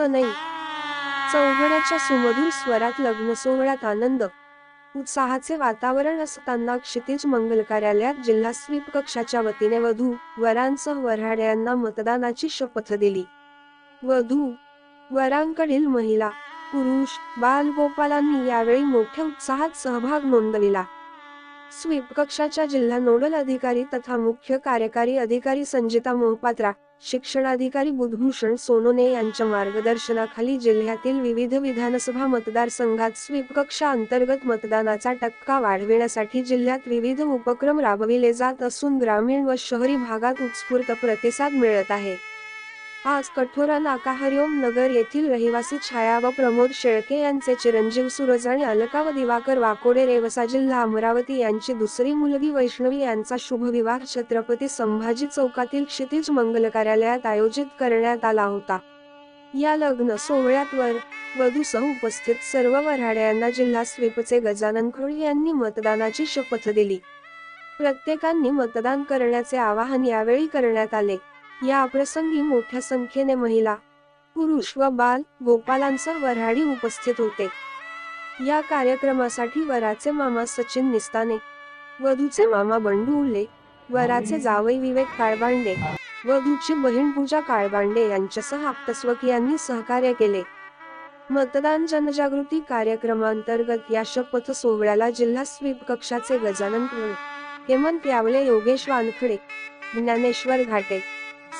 नाही. चौघड्याच्या सुमधूर स्वरात लग्न सोहळ्यात आनंद. उत्साहाचे वातावरण असताना क्षितिज मंगल कार्यालयात जिल्हा स्वीप कक्षाच्या वतीने वधू वरांसह वऱ्हाड्यांना मतदानाची शपथ दिली. वधू वरांकडील महिला पुरुष बालगोपालांनी यावेळी मोठ्या उत्साहात सहभाग नोंदविला. स्वीप कक्षाच्या जिल्हा नोडल अधिकारी तथा मुख्य कार्यकारी अधिकारी संजिता मोहपात्रा शिक्षणाधिकारी बुधभूषण सोनोने यांच्या मार्गदर्शनाखाली जिल्ह्यातील विविध विधानसभा मतदारसंघात स्वीप कक्षा अंतर्गत मतदानाचा टक्का वाढविण्यासाठी जिल्ह्यात विविध उपक्रम राबविले जात असून ग्रामीण व शहरी भागात उत्स्फूर्त प्रतिसाद मिळत आहे. आज कठोरा नाका हरिओम नगर येथील रहिवासी छाया व प्रमोद शेळके यांचे चिरंजीव सूरज आणि अलका व दिवाकर वाकोडे रेवसा जिल्हा अमरावती यांची दुसरी मुलगी वैष्णवी यांचा शुभविवाह छत्रपती संभाजी चौकातील क्षितिज मंगल कार्यालयात आयोजित करण्यात आला होता. या लग्न सोहळ्यात वर वधूसह उपस्थित सर्व वऱ्हाड्यांना जिल्हा स्वीपचे गजानन खोळ यांनी मतदानाची शपथ दिली. प्रत्येकांनी मतदान करण्याचे आवाहन यावेळी करण्यात आले. या प्रसंगी मोठ्या संख्येने महिला पुरुष व बाल गोपालांसह वऱ्हाडी उपस्थित होते. या कार्यक्रमासाठी वराचे मामा सचिन निस्ताने वधूचे मामा बंडू उल्ले वराचे जावई विवेक काळबांडे वधूची बहीण पूजा काळबांडे यांच्यासह आप्तस्वक यांनी सहकार्य केले. मतदान जनजागृती कार्यक्रमांतर्गत या शपथ सोहळ्याला जिल्हा स्वीप कक्षाचे गजानन हेमंत यावले योगेश वानखडे ज्ञानेश्वर घाटे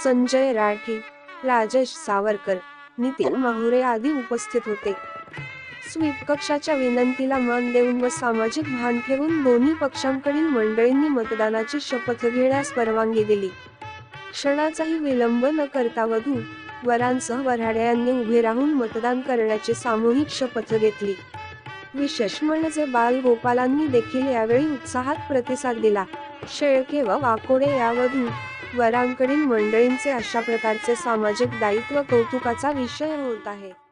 संजय राठी राजेश सावरकर नितीन माहुरे आदी उपस्थित होते. स्वीप कक्षाच्या विनंतीला मान देऊन व सामाजिक भान ठेवून दोन्ही पक्षांकडील मंडळींनी मतदानाची शपथ घेण्यास परवानगी दिली. क्षणाचाही विलंब न करता वधू वरांसह वऱ्हाड्यांनी उभे राहून मतदान करण्याची सामूहिक शपथ घेतली. विशेष म्हणजे बाल गोपालांनी देखील यावेळी उत्साहात प्रतिसाद दिला. शेळके व वाकोडे या वधू वरांकडील मंडळींचे अशा प्रकारचे सामाजिक दायित्व कौतुकाचा विषय होत आहे.